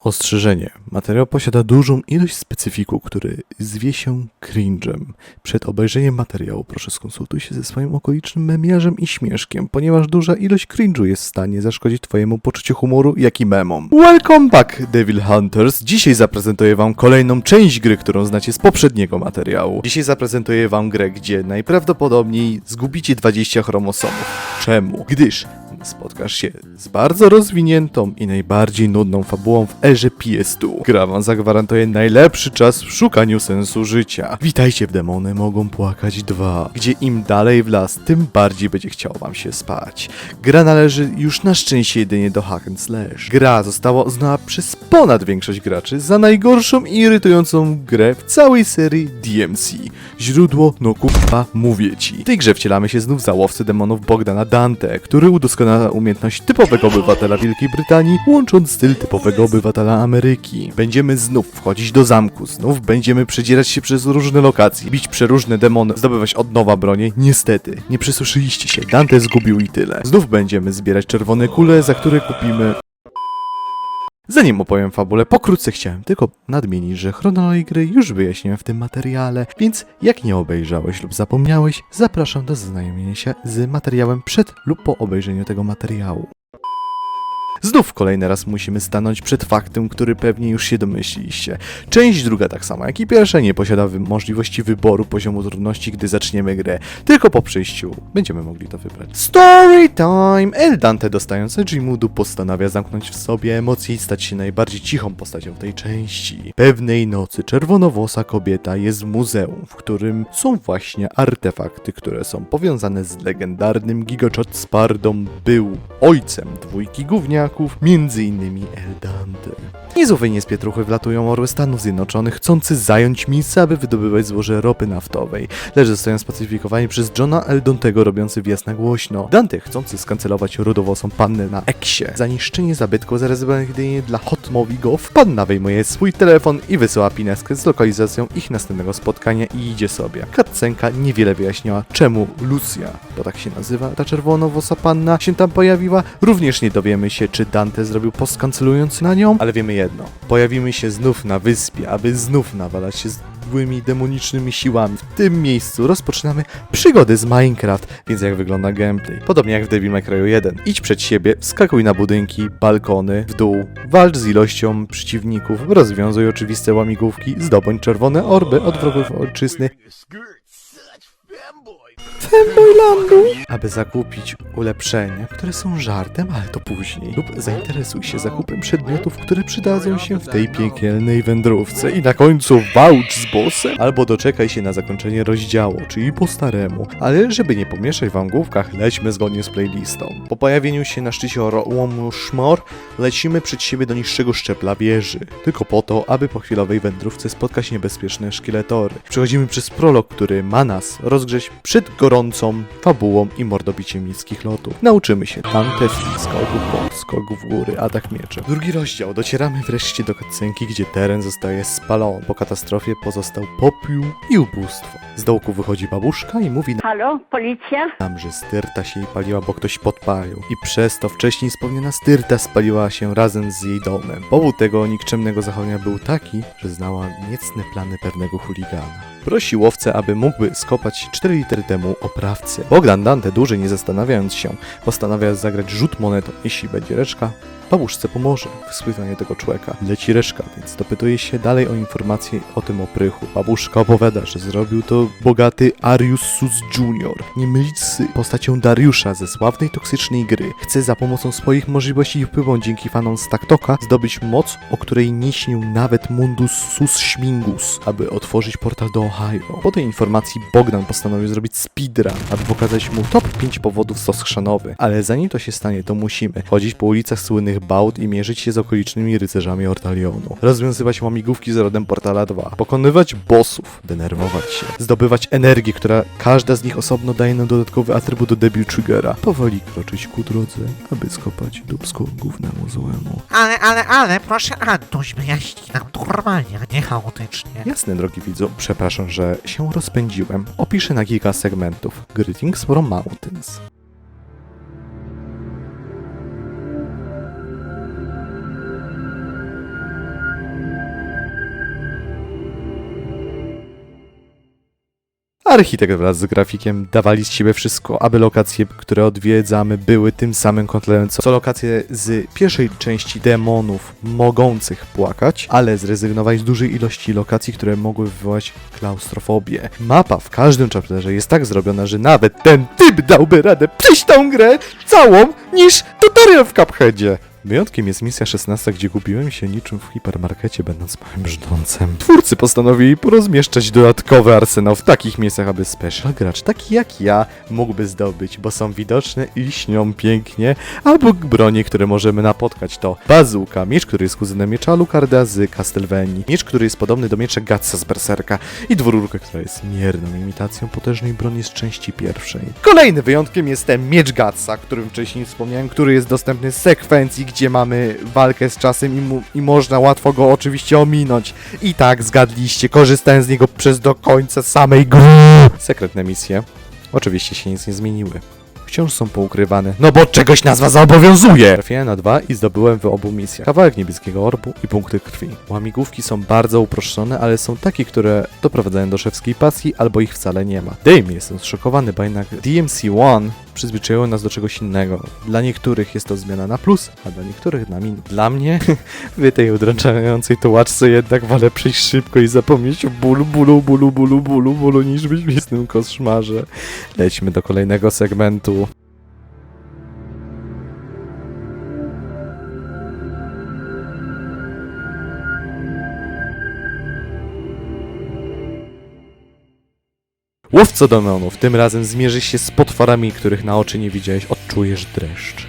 Ostrzeżenie. Materiał posiada dużą ilość specyfiku, który zwie się cringe'em. Przed obejrzeniem materiału proszę skonsultuj się ze swoim okolicznym memiarzem i śmieszkiem, ponieważ duża ilość cringe'u jest w stanie zaszkodzić twojemu poczuciu humoru, jak i memom. Welcome back, Devil Hunters! Dzisiaj zaprezentuję wam kolejną część gry, którą znacie z poprzedniego materiału. Dzisiaj zaprezentuję wam grę, gdzie najprawdopodobniej zgubicie 20 chromosomów. Czemu? Gdyż spotkasz się z bardzo rozwiniętą i najbardziej nudną fabułą w erze PS2. Gra wam zagwarantuje najlepszy czas w szukaniu sensu życia. Witajcie w Demony Mogą Płakać 2, gdzie im dalej w las, tym bardziej będzie chciało wam się spać. Gra należy już na szczęście jedynie do hack and slash. Gra została uznana przez ponad większość graczy za najgorszą i irytującą grę w całej serii DMC. Źródło, no kurwa, mówię ci. W tej grze wcielamy się znów za łowcy demonów Bogdana Dante, który udoskonala umiejętność typowego obywatela Wielkiej Brytanii, łącząc styl typowego obywatela Ameryki. Będziemy znów wchodzić do zamku, znów będziemy przedzierać się przez różne lokacje, bić przeróżne demony, zdobywać od nowa bronie. Niestety, nie przysłyszeliście się, Dante zgubił i tyle. Znów będziemy zbierać czerwone kule, za które kupimy Zanim opowiem fabule, pokrótce chciałem tylko nadmienić, że chronologię gry już wyjaśniłem w tym materiale, więc jak nie obejrzałeś lub zapomniałeś, zapraszam do zaznajomienia się z materiałem przed lub po obejrzeniu tego materiału. Znów kolejny raz musimy stanąć przed faktem, który pewnie już się domyśliliście. Część druga, tak samo jak i pierwsza, nie posiada możliwości wyboru poziomu trudności, gdy zaczniemy grę. Tylko po przyjściu będziemy mogli to wybrać. Story time! El Dante dostając Edgemudu postanawia zamknąć w sobie emocje i stać się najbardziej cichą postacią tej części. Pewnej nocy czerwonowłosa kobieta jest w muzeum, w którym są właśnie artefakty, które są powiązane z legendarnym Gigochot Spardą. Był ojcem dwójki gówniaków, między innymi El Dante. Niezłowienie z pietruchy wlatują orły Stanów Zjednoczonych, chcący zająć miejsce, aby wydobywać złoże ropy naftowej, lecz zostają spacyfikowani przez Johna L. Dontego robiący wjazd na głośno. Dante chcący skancelować rudowłosą pannę na Eksie. Za niszczenie zabytku zarezerwowanych jedynie dla Hotmovigo, panna wyjmuje swój telefon i wysyła pineskę z lokalizacją ich następnego spotkania i idzie sobie. Katcenka niewiele wyjaśniała, czemu Lucia, bo tak się nazywa, ta czerwonowłosa panna się tam pojawiła. Również nie dowiemy się, czy Dante zrobił post kancelujący na nią, ale wiemy jedno. Pojawimy się znów na wyspie, aby znów nawalać się z złymi, demonicznymi siłami. W tym miejscu rozpoczynamy przygody z Minecraft, więc jak wygląda gameplay? Podobnie jak w Devil May Cry 1. Idź przed siebie, wskakuj na budynki, balkony, w dół, walcz z ilością przeciwników, rozwiązuj oczywiste łamigłówki, zdobądź czerwone orby od wrogów ojczyzny, Aby zakupić ulepszenia, które są żartem, ale to później. Lub zainteresuj się zakupem przedmiotów, które przydadzą się w tej piekielnej wędrówce. I na końcu walcz z bossem, albo doczekaj się na zakończenie rozdziału, czyli po staremu. Ale żeby nie pomieszać wam główkach, lećmy zgodnie z playlistą. Po pojawieniu się na szczycie łomu Szmor, lecimy przed siebie do niższego szczepla wieży. Tylko po to, aby po chwilowej wędrówce spotkać niebezpieczne szkieletory. Przechodzimy przez prolog, który ma nas rozgrzeć przed gorącą fabułą i mordobiciem niskich lotów. Nauczymy się Dante Flip, skoków bomb, skoków w góry, atak mieczem. Drugi rozdział. Docieramy wreszcie do cutscenki, gdzie teren zostaje spalony. Po katastrofie pozostał popiół i ubóstwo. Z dołku wychodzi babuszka i mówi Halo, policja? nam, że styrta się jej paliła, bo ktoś podpalił. I przez to wcześniej wspomniana styrta spaliła się razem z jej domem. Powód tego nikczemnego zachowania był taki, że znała niecne plany pewnego chuligana. Prosi łowcę, aby mógłby skopać 4 litery temu oprawcę. Bogdan Dante, dłużej nie zastanawiając się, postanawia zagrać rzut monetą. Jeśli będzie reszka, babuszce pomoże w tego człowieka. Leci reszka, więc dopytuje się dalej o informacje o tym oprychu. Babuszka opowiada, że zrobił to bogaty Arius Sus Jr. Nie mylić z postacią Dariusza ze sławnej toksycznej gry. Chce za pomocą swoich możliwości i wpływą dzięki fanom z zdobyć moc, o której nie śnił nawet Mundus Sus Śmingus, aby otworzyć portal do Ohio. Po tej informacji Bogdan postanowił zrobić speedrun, aby pokazać mu top 5 powodów sos chrzanowy. Ale zanim to się stanie, to musimy chodzić po ulicach słynnych Bałt i mierzyć się z okolicznymi rycerzami Ortalionu. Rozwiązywać łamigłówki z rodem Portala 2. Pokonywać bossów. Denerwować się. Zdobywać energię, która każda z nich osobno daje nam dodatkowy atrybut do debiut triggera. Powoli kroczyć ku drodze, aby skopać dubsko gównemu złemu. Ale, ale, ale, proszę Antuś, wyjaśnij nam normalnie, a nie chaotycznie. Jasne, drogi widzu, przepraszam, że się rozpędziłem. Opiszę na kilka segmentów. Greetings from Mountains. Architekt wraz z grafikiem dawali z siebie wszystko, aby lokacje, które odwiedzamy, były tym samym kotletem, co lokacje z pierwszej części demonów mogących płakać, ale zrezygnowali z dużej ilości lokacji, które mogły wywołać klaustrofobię. Mapa w każdym chapterze jest tak zrobiona, że nawet ten typ dałby radę przejść tą grę całą niż tutorial w Cupheadzie. Wyjątkiem jest misja 16, gdzie gubiłem się niczym w hipermarkecie, będąc małym brzdącem. Twórcy postanowili porozmieszczać dodatkowy arsenał w takich miejscach, aby special gracz, taki jak ja, mógłby zdobyć, bo są widoczne i śnią pięknie, albo bronie, które możemy napotkać to bazuka, miecz, który jest kuzynem miecza Lucarda z miecz, który jest podobny do miecza Gatsa z Berserka i dwururkę, która jest mierną imitacją potężnej broni z części pierwszej. Kolejnym wyjątkiem jest ten miecz Gatsa, o którym wcześniej wspomniałem, który jest dostępny z sekwencji, gdzie mamy walkę z czasem i, mu, i można łatwo go oczywiście ominąć. I tak zgadliście, korzystałem z niego przez do końca samej gry. Sekretne misje oczywiście się nic nie zmieniły. Wciąż są poukrywane, no bo czegoś nazwa zobowiązuje! Trafiłem na dwa i zdobyłem w obu misjach. Kawałek niebieskiego orbu i punkty krwi. Łamigłówki są bardzo uproszczone, ale są takie, które doprowadzają do szewskiej pasji, albo ich wcale nie ma. Dame jestem zszokowany, bo jednak DMC-1 przyzwyczaiło nas do czegoś innego. Dla niektórych jest to zmiana na plus, a dla niektórych na minus. Dla mnie, w tej udręczającej tułaczce jednak wolę przejść szybko i zapomnieć o bólu, bólu, bólu, bólu, bólu, bólu, niż być w koszmarze. Lećmy do kolejnego segmentu. Łowco demonów, tym razem zmierzysz się z potworami, których na oczy nie widziałeś. Odczujesz dreszcz.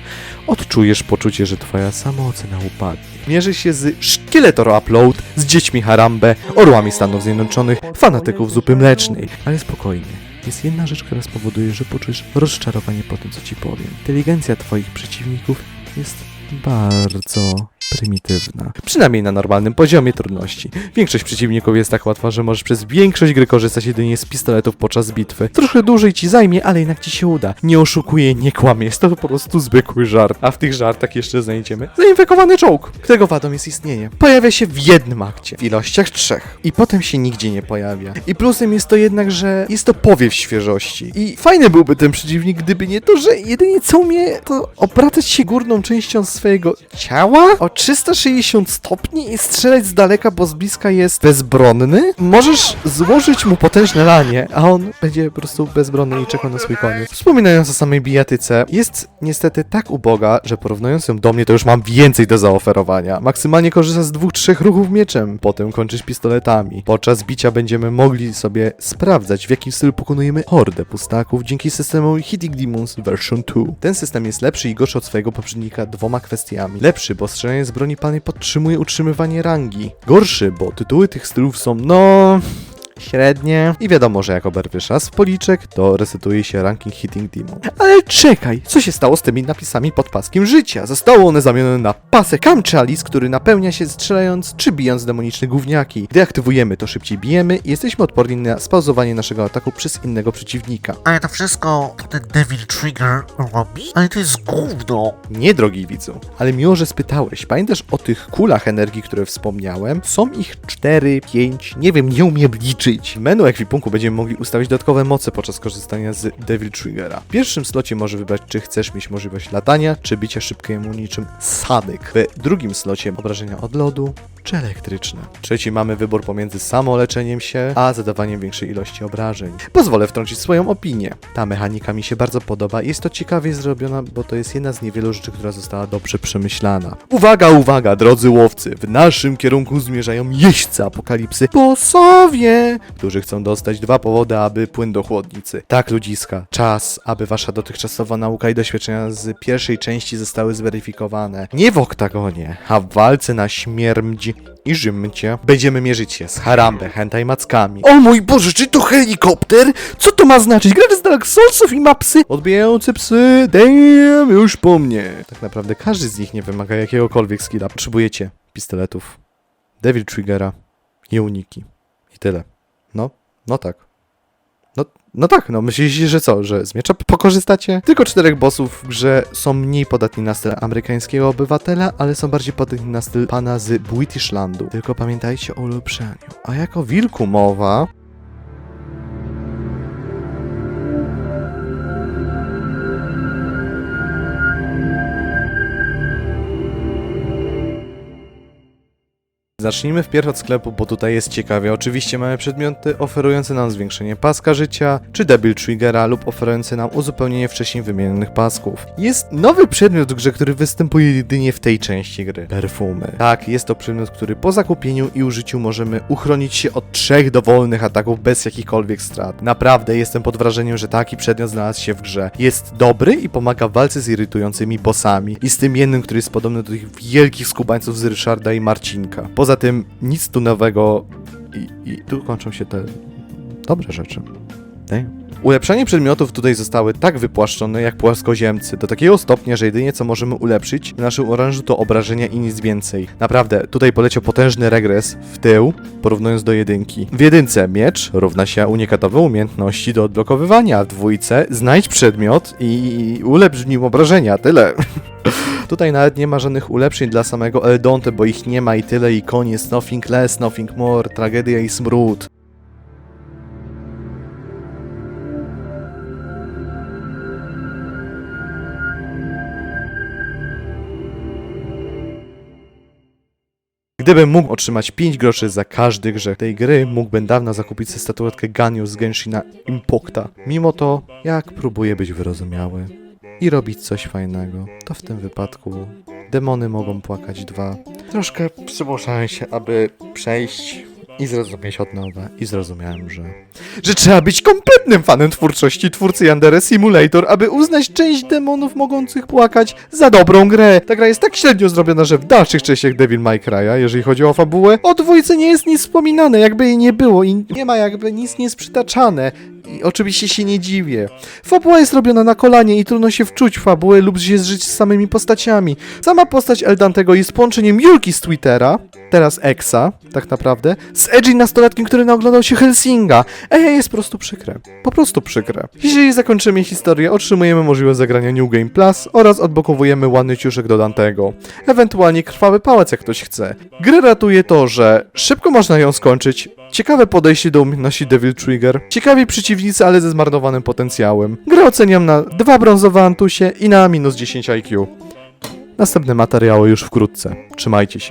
Odczujesz poczucie, że twoja samoocena upadnie. Mierzy się z Szkieletor Upload, z dziećmi Harambe, orłami Stanów Zjednoczonych, fanatyków zupy mlecznej. Ale spokojnie. Jest jedna rzecz, która spowoduje, że poczujesz rozczarowanie po tym, co ci powiem. Inteligencja twoich przeciwników jest bardzo prymitywna. Przynajmniej na normalnym poziomie trudności. Większość przeciwników jest tak łatwa, że możesz przez większość gry korzystać jedynie z pistoletów podczas bitwy. Troszkę dłużej ci zajmie, ale jednak ci się uda. Nie oszukuję, nie kłamie, jest to po prostu zwykły żart. A w tych żartach jeszcze znajdziemy zainfekowany czołg, którego wadą jest istnienie. Pojawia się w jednym akcie, w ilościach trzech. I potem się nigdzie nie pojawia. I plusem jest to jednak, że jest to powiew świeżości. I fajny byłby ten przeciwnik, gdyby nie to, że jedynie co umie, to obracać się górną częścią swojego ciała o 360 stopni i strzelać z daleka, bo z bliska jest bezbronny. Możesz złożyć mu potężne lanie, a on będzie po prostu bezbronny i czekał na swój koniec. Wspominając o samej bijatyce, jest niestety tak uboga, że porównując ją do mnie, to już mam więcej do zaoferowania. Maksymalnie korzysta z dwóch, trzech ruchów mieczem, potem kończysz pistoletami. Podczas bicia będziemy mogli sobie sprawdzać, w jakim stylu pokonujemy hordę pustaków dzięki systemowi Hitting Demons version 2. Ten system jest lepszy i gorszy od swojego poprzednika dwoma kwestiami. Lepszy, bo strzelanie broni palnej podtrzymuje utrzymywanie rangi. Gorszy, bo tytuły tych stylów są, no średnie. I wiadomo, że jak oberwiesz raz w policzek, to resetuje się ranking Hitting Demon. Ale czekaj, co się stało z tymi napisami pod paskiem życia? Zostało one zamienione na pasek Chalice, który napełnia się strzelając czy bijąc demoniczne gówniaki. Gdy aktywujemy, to szybciej bijemy i jesteśmy odporni na spauzowanie naszego ataku przez innego przeciwnika. Ale to wszystko to ten Devil Trigger robi? Ale to jest gówno. Nie, drogi widzu, ale miło, że spytałeś. Pamiętasz o tych kulach energii, które wspomniałem? Są ich 4, 5, nie wiem, nie umiem liczyć. W menu ekwipunku będziemy mogli ustawić dodatkowe moce podczas korzystania z Devil Triggera. W pierwszym slocie możesz wybrać, czy chcesz mieć możliwość latania, czy bicia szybkiemu niczym sadyk. W drugim slocie obrażenia od lodu, czy elektryczne. W trzecim mamy wybór pomiędzy samoleczeniem się, a zadawaniem większej ilości obrażeń. Pozwolę wtrącić swoją opinię. Ta mechanika mi się bardzo podoba i jest to ciekawie zrobiona, bo to jest jedna z niewielu rzeczy, która została dobrze przemyślana. Uwaga, uwaga, drodzy łowcy! W naszym kierunku zmierzają jeźdźcy apokalipsy, bossowie, którzy chcą dostać dwa powody, aby płyn do chłodnicy. Tak, ludziska, czas, aby wasza dotychczasowa nauka i doświadczenia z pierwszej części zostały zweryfikowane. Nie w oktagonie, a w walce na śmierć i rzymcie będziemy mierzyć się z Harambe, Hentai Mackami. O mój Boże, czy to helikopter? Co to ma znaczyć? Gracz z Dark Soulsów i ma psy? Odbijające psy, damn, już po mnie. Tak naprawdę każdy z nich nie wymaga jakiegokolwiek skilla. Potrzebujecie pistoletów, Devil Triggera i uniki. I tyle. No, no tak. No, no tak, no myślicie, że co, że z miecza pokorzystacie? Tylko czterech bossów w grze są mniej podatni na styl amerykańskiego obywatela, ale są bardziej podatni na styl pana z Britishlandu. Tylko pamiętajcie o ulepszeniu. A jako wilku mowa... Zacznijmy wpierw od sklepu, bo tutaj jest ciekawie. Oczywiście mamy przedmioty oferujące nam zwiększenie paska życia, czy debil triggera lub oferujące nam uzupełnienie wcześniej wymienionych pasków. Jest nowy przedmiot w grze, który występuje jedynie w tej części gry. Perfumy. Tak, jest to przedmiot, który po zakupieniu i użyciu możemy uchronić się od trzech dowolnych ataków bez jakichkolwiek strat. Naprawdę jestem pod wrażeniem, że taki przedmiot znalazł się w grze. Jest dobry i pomaga w walce z irytującymi bossami. I z tym jednym, który jest podobny do tych wielkich skubańców z Ryszarda i Marcinka. Tym nic tu nowego i, i tu kończą się te dobre rzeczy. Damn. Ulepszenie przedmiotów tutaj zostały tak wypłaszczone jak płaskoziemcy, do takiego stopnia, że jedynie co możemy ulepszyć w naszym orężu to obrażenia i nic więcej. Naprawdę, tutaj poleciał potężny regres w tył, porównując do jedynki. W jedynce miecz równa się unikatowe umiejętności do odblokowywania, w dwójce znajdź przedmiot i ulepsz w nim obrażenia, tyle. Tutaj nawet nie ma żadnych ulepszeń dla samego Eldonte, bo ich nie ma i tyle i koniec, nothing less, nothing more, tragedia i smród. Gdybym mógł otrzymać 5 groszy za każdy grzech tej gry, mógłbym dawno zakupić sobie statuetkę Ganyu z Genshina Impokta. Mimo to, jak próbuję być wyrozumiały i robić coś fajnego, to w tym wypadku demony mogą płakać dwa. Troszkę przymuszałem się, aby przejść i zrozumieć od nowa. I zrozumiałem, że... Że trzeba być kompletnym fanem twórczości twórcy Yandere Simulator, aby uznać część demonów mogących płakać za dobrą grę. Ta gra jest tak średnio zrobiona, że w dalszych częściach Devil May Cry'a, jeżeli chodzi o fabułę, o dwójce nie jest nic wspominane, jakby jej nie było i nie ma jakby nic nie jest przytaczane. I oczywiście się nie dziwię. Fabuła jest robiona na kolanie i trudno się wczuć w fabułę lub się zżyć z samymi postaciami. Sama postać Eldantego jest połączeniem Julki z Twittera, teraz Exa, tak naprawdę, z edgy nastolatkiem, który naoglądał się Helsinga. Ej, jest po prostu przykre. Po prostu przykre. Jeżeli zakończymy historię, otrzymujemy możliwość zagrania New Game Plus oraz odblokowujemy ładny ciuszek do Dantego. Ewentualnie krwawy pałac, jak ktoś chce. Grę ratuje to, że szybko można ją skończyć, ciekawe podejście do umiejętności Devil Trigger, ciekawi przeciwnicy, ale ze zmarnowanym potencjałem. Grę oceniam na dwa brązowe Antusie i na minus 10 IQ. Następne materiały już wkrótce. Trzymajcie się.